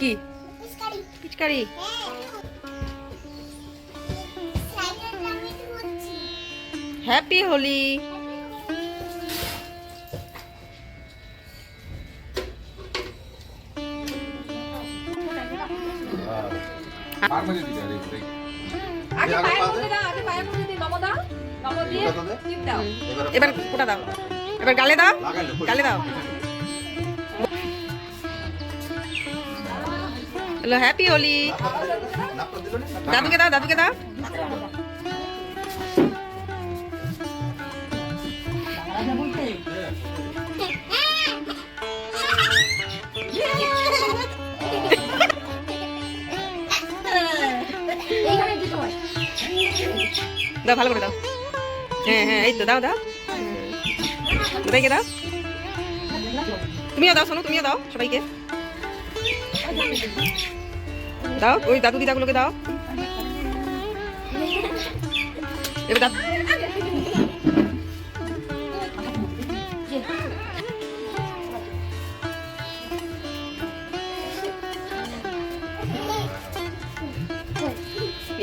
কি? পিচকারি। হ্যাপি হোলি। এবার ওটা দাও। এবার গালে দাও। গালে দাও। Hello happy Holi. দাদুকে দাও দাদুকে দাও। দাও ভালো করে দাও। হ্যাঁ হ্যাঁ এই তো দাও দাও। সবাইকে দাও। তুমিও দাও শোনো তুমিও দাও সবাইকে। দাও, ওই দাদু দিদাগুলোকে দাও। এবার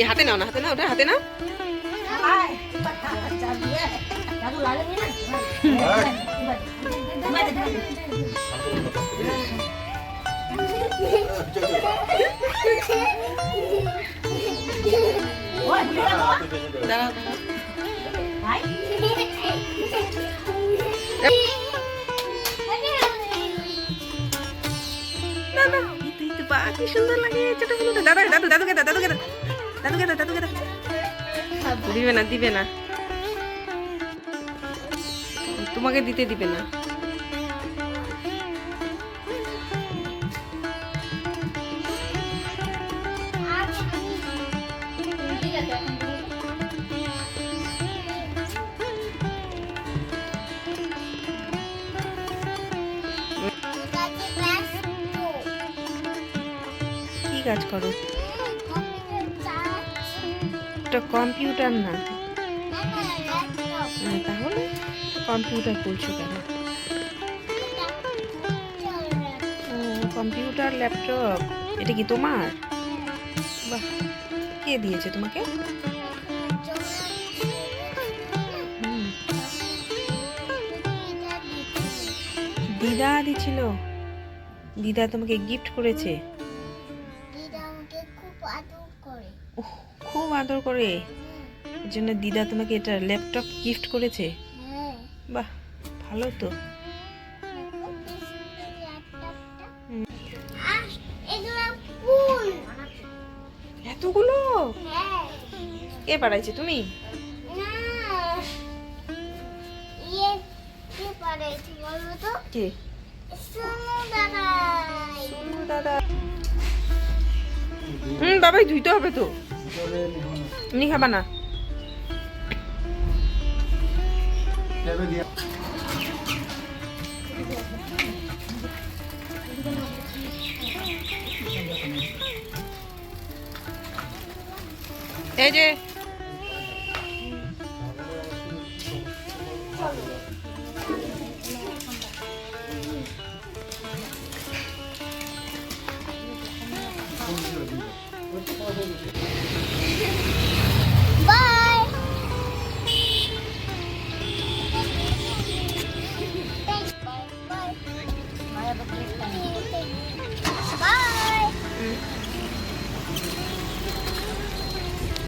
হাতে নাও না, হাতে নাও, ওটা হাতে না না এই তো, এই তো, বাহ, কি সুন্দর লাগে ছোট ছোট দাদা দাদু দাদুকে দাও দাদুকে দাও দাদুকে দাও দাদুকে দাও দিবে না দিবে না তোমাকে দিতে দিবে না। কি কাজ করো? এটা কম্পিউটার না। হ্যাঁ, তাহলে? কম্পিউটার বলছো কেন? কম্পিউটার, ল্যাপটপ, এটা কি তোমার? বাহ, কে দিয়েছে তোমাকে? দিদা দিছিল। দিদা তোমাকে গিফট করেছে। খুব আদর করে। এর জন্য দিদা তোমাকে এটা ল্যাপটপ গিফট করেছে। বাহ ভালো তো। এতগুলো? কে পাঠাইছে তুমি? কে? হুম বাবাই ধুইতে হবে তো। এমনি খাবা না এই যে